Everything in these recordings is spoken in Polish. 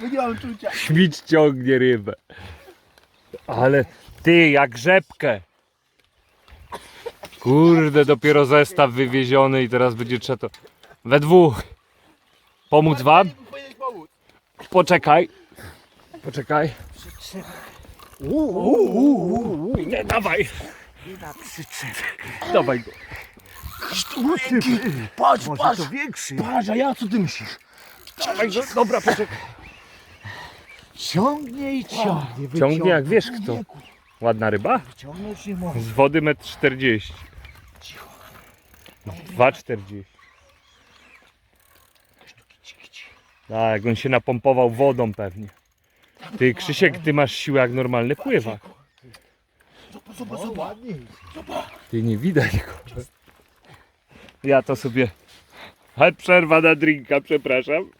bo nie mam czucia. Śmicz ciągnie rybę. Ale ty, jak rzepkę. Kurde, dopiero zestaw wywieziony i teraz będzie trzeba to... We dwóch. Pomóc wam? Powinieneś pomóc. Poczekaj. Poczekaj. Nie, dawaj. Dawaj go. Patrz, patrz. To większy. Patrz, a ja co ty myślisz? Dawaj go. Dobra, poczekaj. Ciągnie i ciągnie. Ciągnie jak wiesz kto. Ładna ryba? Może. Z wody 1,40 m. 2,40 Tak, on się napompował wodą pewnie. Ty Krzysiek, ty masz siłę jak normalny pływak. Zobacz, zobacz, zobacz. ładniej. Ty nie widać go. Ja to sobie... Ale przerwa na drinka, przepraszam.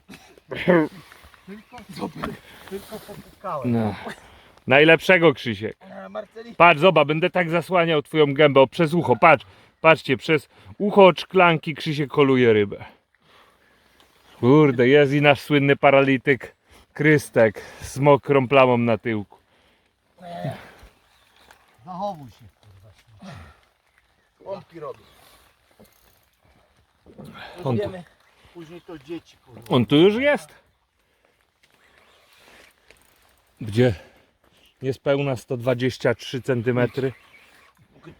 Tylko popukałem. No. Najlepszego Krzysiek. Marceli, Patrz, zobacz, będę tak zasłaniał twoją gębę o, przez ucho. Patrz, patrzcie, przez ucho od szklanki Krzysiek koluje rybę. Kurde, jest i nasz słynny paralityk Krystek z mokrą plamą na tyłku. Zachowuj się. pompki robię. On tu. Później to dzieci kurwa. on tu już jest. Gdzie? Niespełna 123 cm.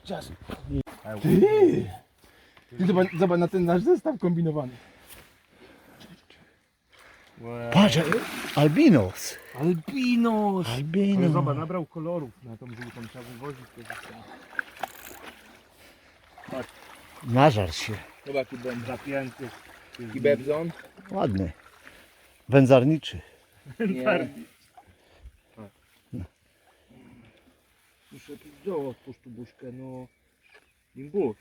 Czas. Ty! Ty zobacz, zobacz na ten nasz zestaw kombinowany. Patrz, albinos. Albinos! Albinos. Zobacz, nabrał kolorów na tą żółtą, trzeba wywozić. Nażar się. Zobacz, jaki będę. Zapięty. I bebzon. Ładny. Wędzarniczy. Nie. Muszę wziął, otwórz tu buźkę, no. Imbuś.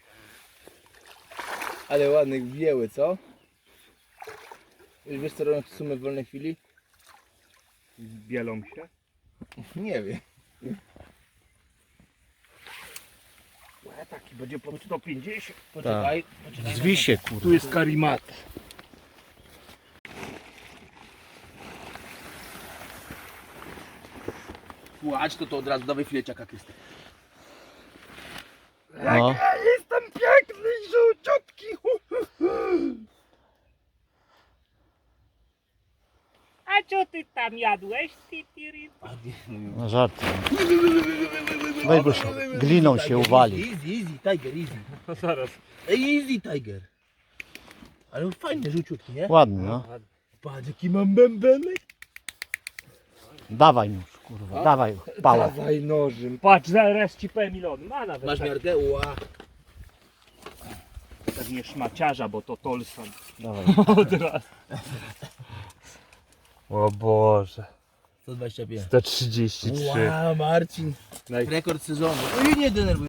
Ale ładnych wieły, co? Już wiesz co robią w sumie w wolnej chwili? Bielą się. Nie wiem. Łe, taki będzie po 150. Poczekaj. poczekaj. Zwi się kurwa. Tu jest karimata. Płacz, to to od razu dawaj fileciaka, Krystek. No. Jestem piękny, żółciutki. A co ty tam jadłeś, ty, ty, ty? No żarty. Weź bo się gliną się uwali. Easy, easy, tiger, easy. No zaraz. Ej, easy, tiger. Ale fajny, żółciutki, nie? Ładny no. Patrz, jaki mam bębenek. Dawaj nóż kurwa. Dawaj pała. Dawaj nożem. Patrz, zaraz ci powiem ile on ma nawet. Masz tak, miarkę? Ła. Pewnie szmaciarza, bo to Tolson. Dawaj. Od razu. O Boże. 125. 133. Ła, Marcin. Rekord sezonu. Oj, nie denerwuj.